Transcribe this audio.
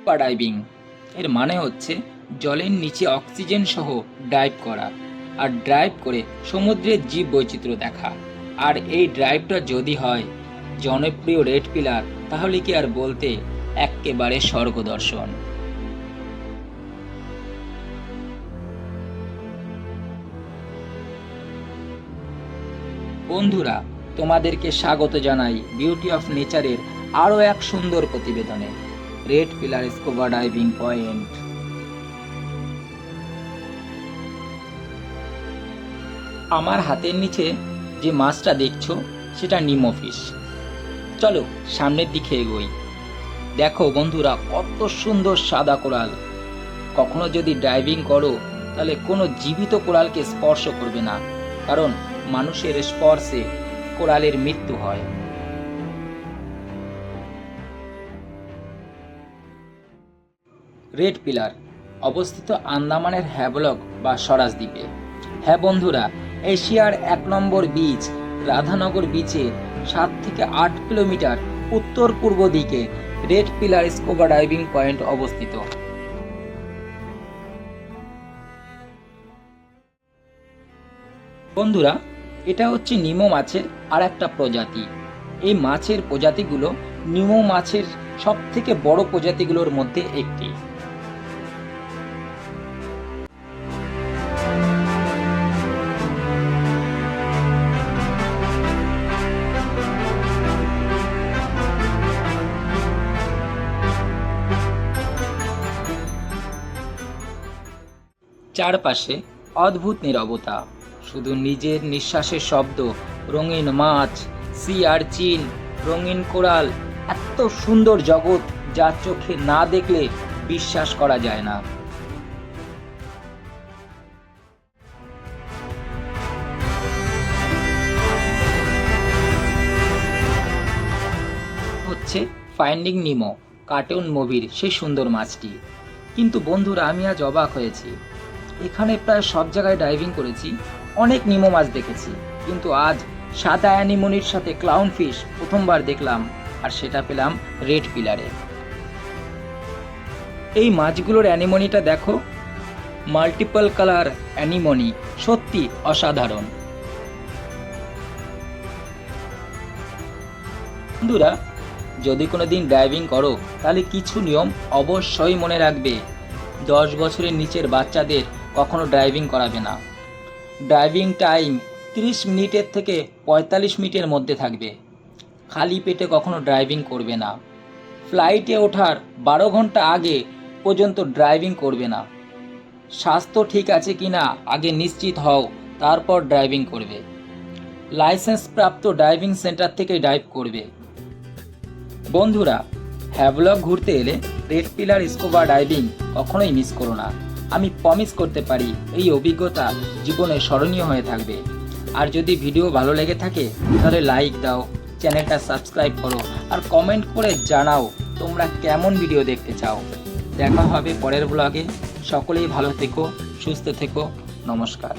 Scuba diving. এর মানে হচ্ছে জলের নিচে অক্সিজেন সহ ডাইভ করা আর ড্রাইভ করে সমুদ্রের জীব বৈচিত্র্য দেখা। আর এই ড্রাইভটা যদি হয় জনপ্রিয় রেড পিলার, তাহলে কি আর বলতে এক্কেবারে স্বর্গ দর্শন বন্ধুরা, তোমাদেরকে স্বাগত জানাই বিউটি অফ নেচারের আরও এক সুন্দর প্রতিবেদনে। Red pillar scuba diving point আমার হাতের নিচে যে মাছটা দেখছ, সেটা নিমো ফিশ। চলো, সামনের দিকে এগোই। দেখো বন্ধুরা, কত সুন্দর সাদা কোরাল কখনো যদি ড্রাইভিং করো, তাহলে কোনো জীবিত কোরালকে স্পর্শ করবে না। কারণ মানুষের স্পর্শে কোরালের মৃত্যু হয়। রেড পিলার, অবস্থিত আন্দামানের হ্যাবলক বা স্বরাজ দ্বীপে। হ্যাঁ বন্ধুরা, এশিয়ার এক নম্বর বীচ, রাধানগর বিচের সাত থেকে আট কিলোমিটার উত্তর পূর্ব দিকে red pillar scuba diving point অবস্থিত। বন্ধুরা, এটা হচ্ছে নিমো মাছের আর একটা প্রজাতি। এই মাছের প্রজাতিগুলো নিমো মাছের সব থেকে বড় প্রজাতিগুলোর মধ্যে একটি। চারপাশে অদ্ভুত নীরবতা। শুধু নিজের নিঃশ্বাসের শব্দ, রঙিন মাছ সি আর চিন, রঙিন কোরাল, এত সুন্দর জগৎ যা চোখে না দেখলে বিশ্বাস করা যায় না। হচ্ছে ফাইন্ডিং নিমো কার্টুন মুভির সেই সুন্দর মাছটি। কিন্তু বন্ধুরা, আমি আজ অবাক হয়েছি। এখানে প্রায় সব জায়গায় ডাইভিং করেছি, অনেক নিমো মাছ দেখেছি, কিন্তু আজ সাদা অ্যানিমনির সাথে ক্লাউন ফিশ প্রথমবার দেখলাম, আর সেটা পেলাম রেড পিলারে এই মাছগুলোর অ্যানিমনিটা দেখো মাল্টিপল কালার অ্যানিমনি, সত্যি অসাধারণ। বন্ধুরা, যদি কোনো দিন ড্রাইভিং করো, তাহলে কিছু নিয়ম অবশ্যই মনে রাখবে। দশ বছরের নিচের বাচ্চাদের কখনো ড্রাইভিং করাবে না। ড্রাইভিং টাইম তিরিশ মিনিটের থেকে পঁয়তাল্লিশ মিনিটের মধ্যে থাকবে। খালি পেটে কখনো ড্রাইভিং করবে না। ফ্লাইটে ওঠার বারো ঘণ্টা আগে পর্যন্ত ড্রাইভিং করবে না। স্বাস্থ্য ঠিক আছে কি না আগে নিশ্চিত হও, তারপর ড্রাইভিং করবে। লাইসেন্স প্রাপ্ত ড্রাইভিং সেন্টার থেকে ড্রাইভ করবে। বন্ধুরা হ্যাভলক ঘুরতে এলে রেড পিলার স্কোবা ডাইভিং কখনোই মিস করো না। আমি প্রমিস করতে পারি, এই অভিজ্ঞতা জীবনে স্মরণীয় হয়ে থাকবে। আর যদি ভিডিও ভালো লেগে থাকে, তাহলে লাইক দাও, চ্যানেলটা সাবস্ক্রাইব করো, আর কমেন্ট করে জানাও তোমরা কেমন ভিডিও দেখতে চাও। দেখা হবে পরের ব্লগে সকলেই ভালো থেকো, সুস্থ থেকো। নমস্কার।